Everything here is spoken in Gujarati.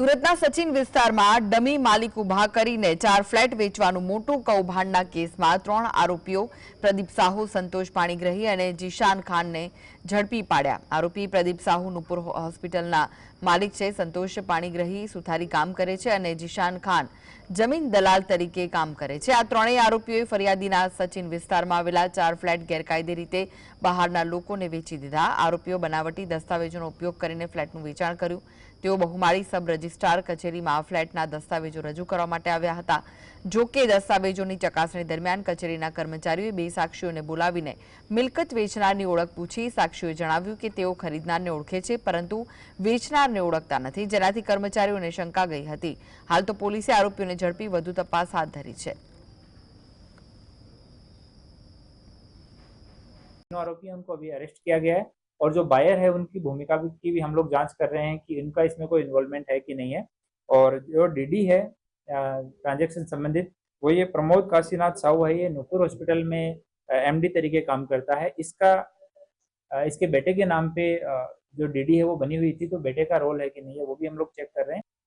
સુરતના સચિન વિસ્તારમાં ડમી માલિક ઉભા કરીને ચાર ફ્લેટ વેચવાનું મોટું કૌભાંડના કેસમાં ત્રણ આરોપીઓ પ્રદીપ સાહુ સંતોષ પાણીગ્રહી અને જીશાન ખાનને ઝડપી પાડ્યા આરોપી પ્રદીપ સાહુ નુપુર હોસ્પિટલના માલિક છે સંતોષ પાણીગ્રહી સુથારી કામ કરે છે અને જીશાન ખાન જમીન દલાલ તરીકે કામ કરે છે આ ત્રણેય આરોપીઓએ ફરિયાદીના સચિન વિસ્તારમાં આવેલા ચાર ફ્લેટ ગેરકાયદે રીતે બહારના લોકોને વેચી દીધા આરોપીઓ બનાવટી દસ્તાવેજોનો ઉપયોગ કરીને ફ્લેટનું વેચાણ કર્યું તેઓ બહુમાળી સબ स्टार कचേരിમાં ફ્લેટના દસ્તાવેજો રજુ કરવા માટે આવ્યા હતા જો કે દસ્તાવેજોની ચકાસણી દરમિયાન કચેરીના કર્મચારીઓએ બે સાક્ષીઓને બોલાવીને મિલકત વેચનારની ઓળખ પૂછી સાક્ષીએ જણાવ્યું કે તેઓ ખરીદનારને ઓળખે છે પરંતુ વેચનારને ઓળખતા નથી જરાથી કર્મચારીઓને શંકા ગઈ હતી હાલ તો પોલીસે આરોપીને ઝડપી વધુ તપાસ હાથ ધરી છે નો આરોપીનો કોભી ареસ્ટ કેઆ ગયા છે और जो बायर है उनकी भूमिका की भी हम लोग जांच कर रहे हैं कि इनका इसमें कोई इन्वॉल्वमेंट है कि नहीं है और जो डीडी है ट्रांजेक्शन संबंधित वो ये प्रमोद काशीनाथ साहू है ये नूपुर हॉस्पिटल में एमडी तरीके काम करता है इसका इसके बेटे के नाम पे जो डीडी है वो बनी हुई थी तो बेटे का रोल है कि नहीं है वो भी हम लोग चेक कर रहे हैं